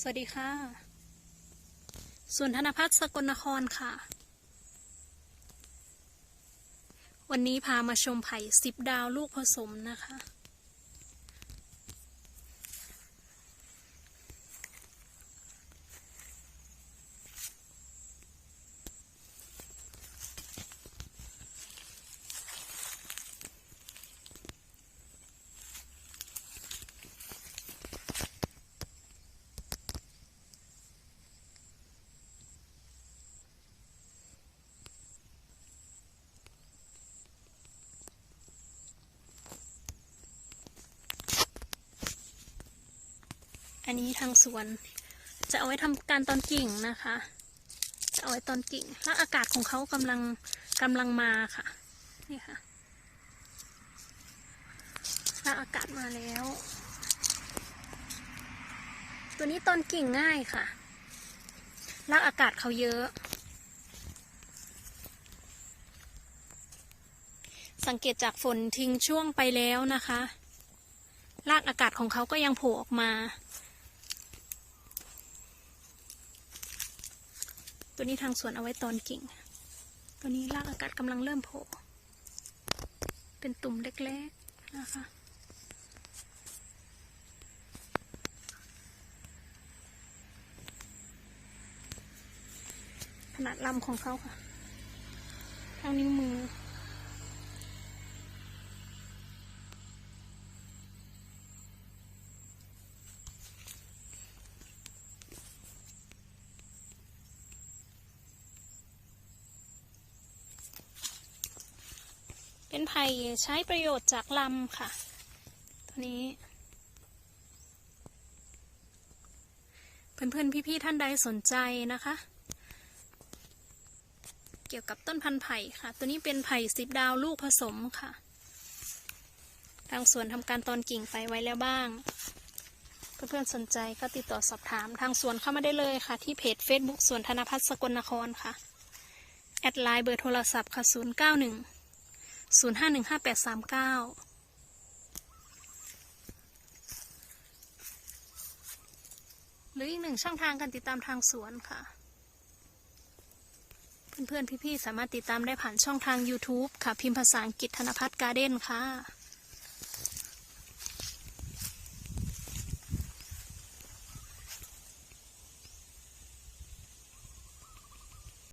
สวัสดีค่ะส่วนธนพัฒน์สกลนครค่ะ วันนี้พามาชมไผ่สิบดาวลูกผสมนะคะ อันนี้ทางสวน จะเอาไว้ทำการตอนกิ่งนะคะ จะเอาไว้ตอนกิ่ง แล้วอากาศของเขากำลังกำลังมาค่ะ นี่ค่ะแล้วอากาศมาแล้ว ตัวนี้ตอนกิ่งง่ายค่ะรากอากาศเขาเยอะ สังเกตจากฝนทิ้งช่วงไปแล้วนะคะรากอากาศของเขาก็ยังโผล่ออกมา ตัวนี้ทางสวนเอาไว้ตอนกิ่ง ตัวนี้รากอากาศกำลังเริ่มโผล่ เป็นตุ่มเล็กๆนะคะ ขนาดลำของเขาค่ะ ทางนิ้วมือ ไผ่ใช้ประโยชน์จากลำค่ะ ตัวนี้ เพื่อนๆพี่ๆท่านใดสนใจนะคะ เกี่ยวกับต้นพันธุ์ไผ่ค่ะ ตัวนี้เป็นไผ่สิบดาวลูกผสมค่ะ ทางสวนทำการตอนกิ่งไปไว้แล้วบ้าง เพื่อนๆสนใจก็ติดต่อสอบถามทางสวนเข้ามาได้เลยค่ะ ที่เพจ Facebook สวนธนพัฒน์สกลนครค่ะ แอดไลน์เบอร์โทรศัพท์ค่ะ091 ศูนย์ห้าหนึ่งห้าแปดสามเก้าหรืออีกหนึ่งช่องทางการติดตามทางสวนค่ะ เพื่อนๆ พี่ๆ สามารถติดตามได้ผ่านช่องทาง YouTube ค่ะ พิมพ์ภาษาอังกฤษธนพัฒน์การ์เด้นค่ะ